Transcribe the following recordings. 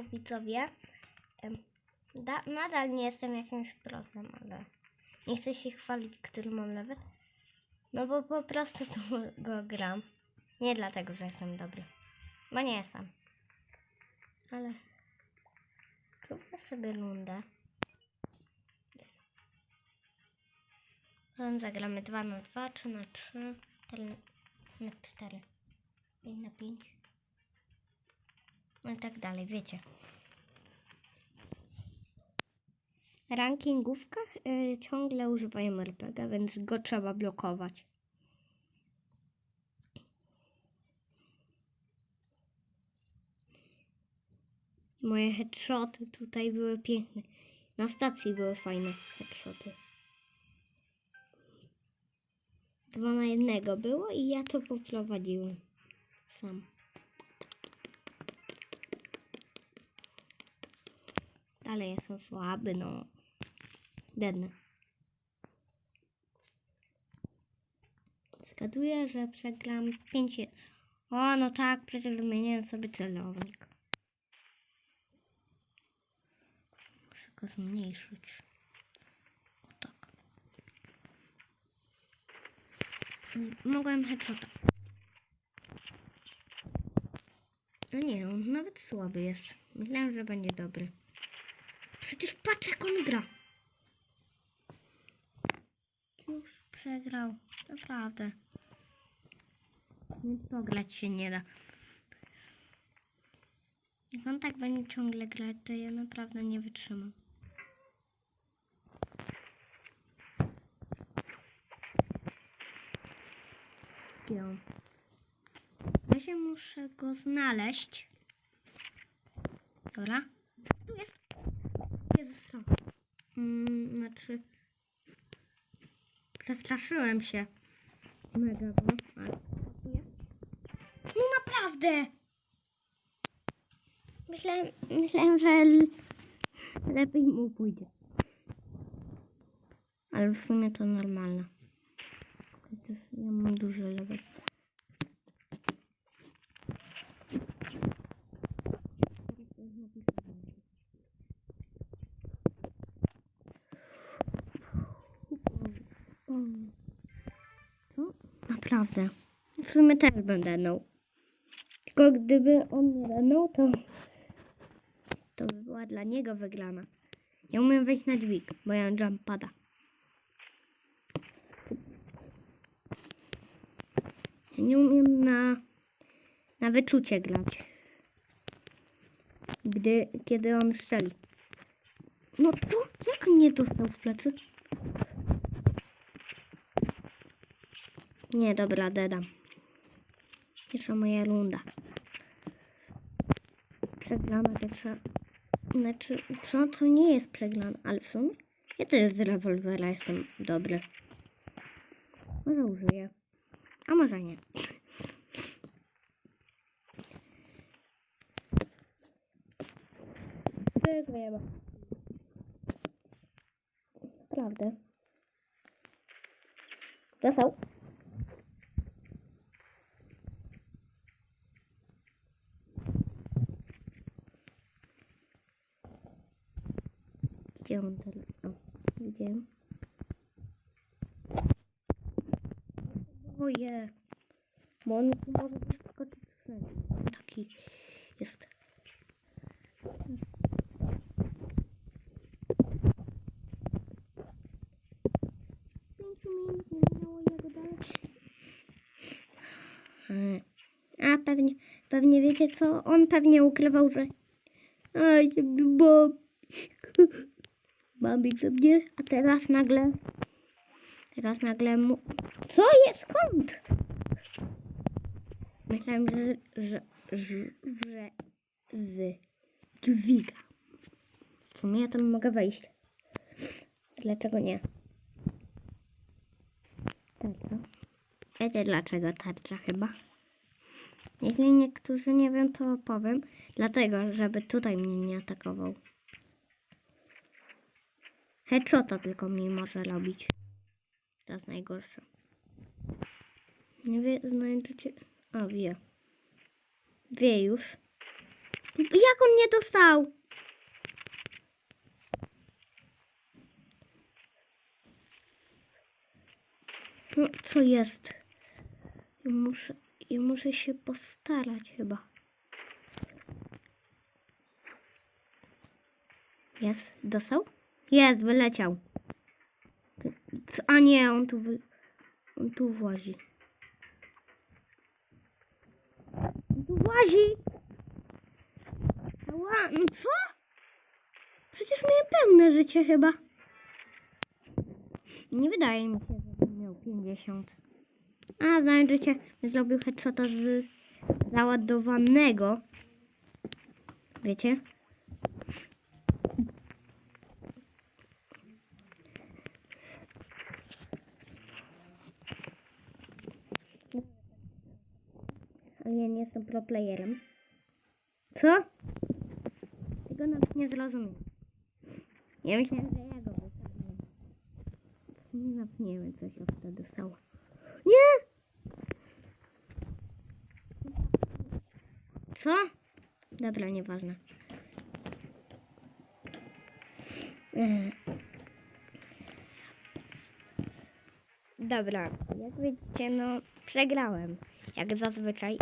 roku widzowie. Da, nadal nie jestem jakimś prosem, ale nie chcę się chwalić, który mam level. No bo po prostu tu go gram. Nie dlatego, że jestem dobry. Bo nie jestem. Ale zróbmy sobie rundę. Zagramy 2 na 2, 3 na 3, 4 na 4, 5 na 5. No i tak dalej, wiecie. Rankingówkach y, ciągle używają RPG, więc go trzeba blokować. Moje headshoty tutaj były piękne. Na stacji były fajne headshoty. Dwa na jednego było i ja to poprowadziłem sam. Dalej jestem słaby, no. Dednę. Zgaduję, że przegram 5. O, no tak, przecież wymieniłem sobie celownik. Muszę go zmniejszyć. O tak. Mogłem headshota. No nie, on nawet słaby jest. Myślałem, że będzie dobry. Przecież patrz jak on gra. Już przegrał. Naprawdę. Nic pograć się nie da. Jak on tak będzie ciągle grać, to ja naprawdę nie wytrzymam. On? Ja się muszę go znaleźć. Dobra. Tu jest. Jezus, co? Mm, znaczy... Przestraszyłem się. Mega ale- No naprawdę! Myślałem, myślałem, że lepiej mu pójdzie. Ale w sumie to normalne. Ja mam level. Co? Naprawdę. W sumie też będę dał. Tylko gdyby on nie dał, to to by była dla niego wygrana. Nie umiem wejść na dźwig, bo ja jump pada. Ja nie umiem na, na wyczucie grać. Gdy, kiedy on strzeli. No co? Jak mnie dostał w plecy? Nie, dobra, dedam. Pierwsza moja runda. Przegrana pierwsza. Znaczy, co to nie jest przegrana, ale w sumie ja też z rewolwera jestem dobry. Może użyję. A może nie. Przegrajemy. Prawda. Dostał. Gdzie on teraz? O, widziałem. Oje. Bo on może wyskoczyć wszędzie. Taki jest. Pięciu minut nie jego dalej. Hmm. A pewnie, pewnie wiecie co? On pewnie ukrywał, że... Aj, bo... Babik ze mnie, a teraz nagle... Teraz nagle mu... Co jest? Skąd? Myślałem, że... że... że... że z dźwiga. W sumie ja tam mogę wejść. Dlaczego nie? Tarcza. Wiecie dlaczego tarcza chyba? Jeśli niektórzy nie wiem, to powiem. Dlatego, żeby tutaj mnie nie atakował. Headshota tylko mi może robić. Jest najgorsze. Nie wie, znajdziecie... O, wie. Wie już. Jak on nie dostał? No, co jest? Ja muszę, ja muszę się postarać chyba. Jest, dostał? Jest, wyleciał. A nie, on tu wy... On tu włazi. On tu włazi! Ała, no co? Przecież miałem pełne życie chyba. Nie wydaje mi się, że miał 50. A, znajdziecie, zrobił headshota z załadowanego. Wiecie? Ja nie jestem pro playerem. Co? Tego nawet nie zrozumiem. Ja myślałem, że ja go wysadziłem. Nie zapniemy coś od wtedy stało. Nie! Co? Dobra, nieważne. Ech. Dobra, jak widzicie, no przegrałem. Jak zazwyczaj.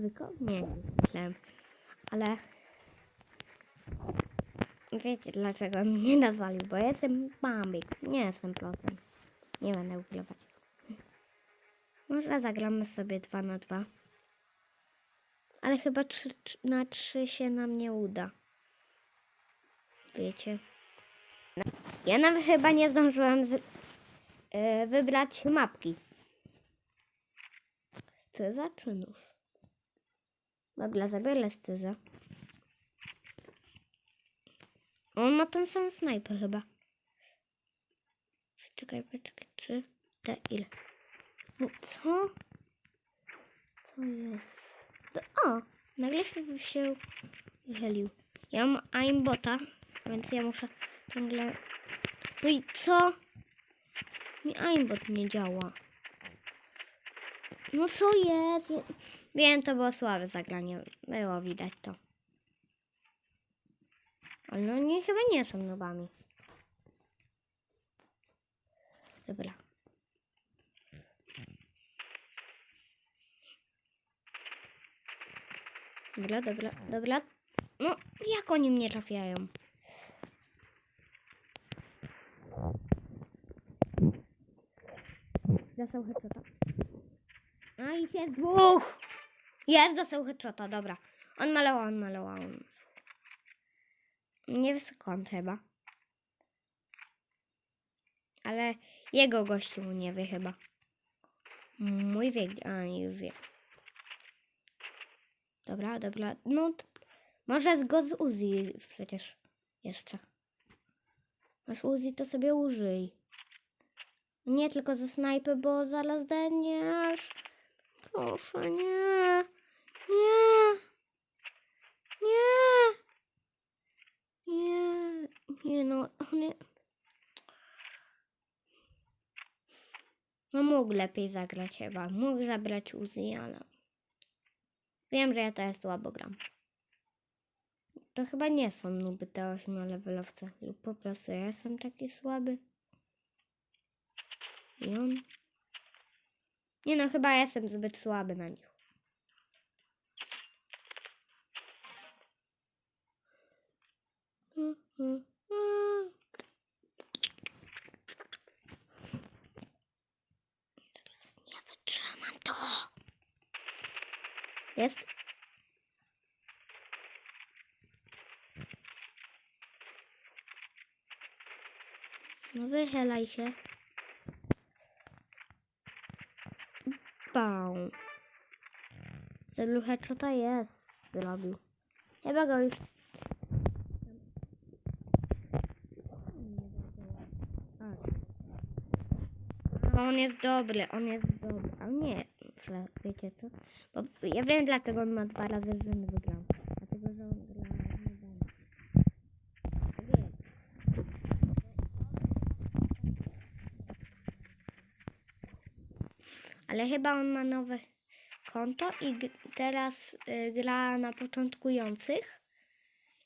Ryko? Nie, nie myślałem. Ale wiecie dlaczego mnie nazwalił, bo jestem bambik, nie jestem prosem. Nie będę ukrywać. Może zagramy sobie 2 na 2. Ale chyba 3 na 3 się nam nie uda. Wiecie. Ja nawet chyba nie zdążyłem z, e, wybrać mapki. Scyza czy nóż? Dobra, zabiorę scyzę. On ma ten sam snajper chyba. Czekaj, poczekaj, czy te ile? No, co? Co jest? To, o, nagle się, się wychylił. Ja mam aimbota, więc ja muszę ciągle... No i co? Mi aimbot nie działa. No co jest? Wiem, to było słabe zagranie. Było widać to. Ale nie, chyba nie są nowami. Dobra. Dobra, dobra, dobra. No, jak oni mnie trafiają? Dostał headshota. Jest dwóch! Jest, dostał headshota, dobra. On malował, on malował. Nie wiem skąd chyba. Ale jego gościu nie wie chyba. Mój wie, gdzie- a nie już wie. Dobra, dobra. No, może z go z Uzi przecież jeszcze. Masz Uzi, to sobie użyj. Nie tylko ze snajpy, bo zaraz deniesz. Proszę, nie. Nie. Nie. Nie. Nie no, nie. No mógł lepiej zagrać chyba. Mógł zabrać Uzi, ale... Wiem, że ja teraz słabo gram. To chyba nie są nuby te 8 levelowce. Lub po prostu ja jestem taki słaby. I on? Nie no, chyba jestem zbyt słaby na nich. Nie wytrzymam to. Jest. No wychylaj się. Bał. Ten headshota jest. Zrobił. Chyba go już... A, On jest dobry, on jest dobry. A nie, wiecie co? Bo ja wiem dlaczego on ma dwa razy z wygrał. Dlatego, że on gra nie wiem. Wiem. Ale chyba on ma nowe konto i teraz y, gra na początkujących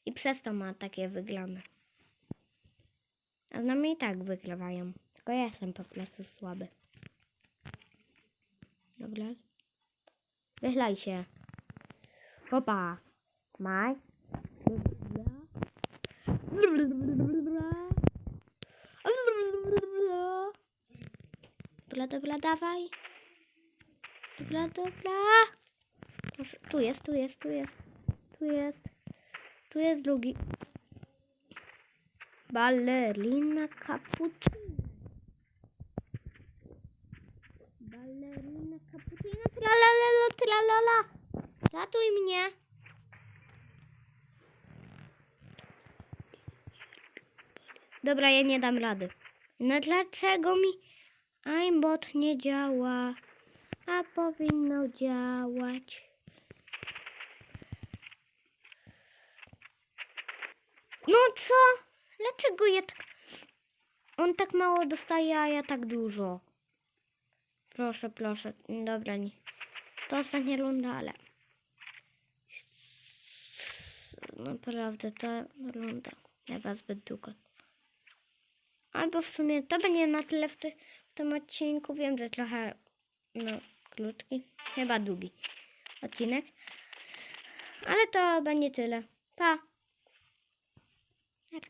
i przez to ma takie wyglądy. A z nami i tak wygrywają. Tylko ja jestem po prostu słaby. Dobra. Wychlaj się. Hopa. Maj. Dobra, dobra, dawaj. Dobra, dobra. Proszę, tu jest, tu jest, tu jest. Tu jest. Tu jest drugi. Ballerina cappuccina. Ballerina cappuccina. Tralalala, tralala. Ratuj mnie. Dobra, ja nie dam rady. No dlaczego mi aimbot nie działa? A powinno działać. No co? Dlaczego ja tak... On tak mało dostaje, a ja tak dużo. Proszę, proszę. Dobra, nie. To ostatnia runda, ale... Naprawdę, ta runda chyba zbyt długo. Albo w sumie to będzie na tyle w, ty, w tym odcinku. Wiem, że trochę, no, krótki, chyba długi odcinek. Ale to będzie tyle. Pa!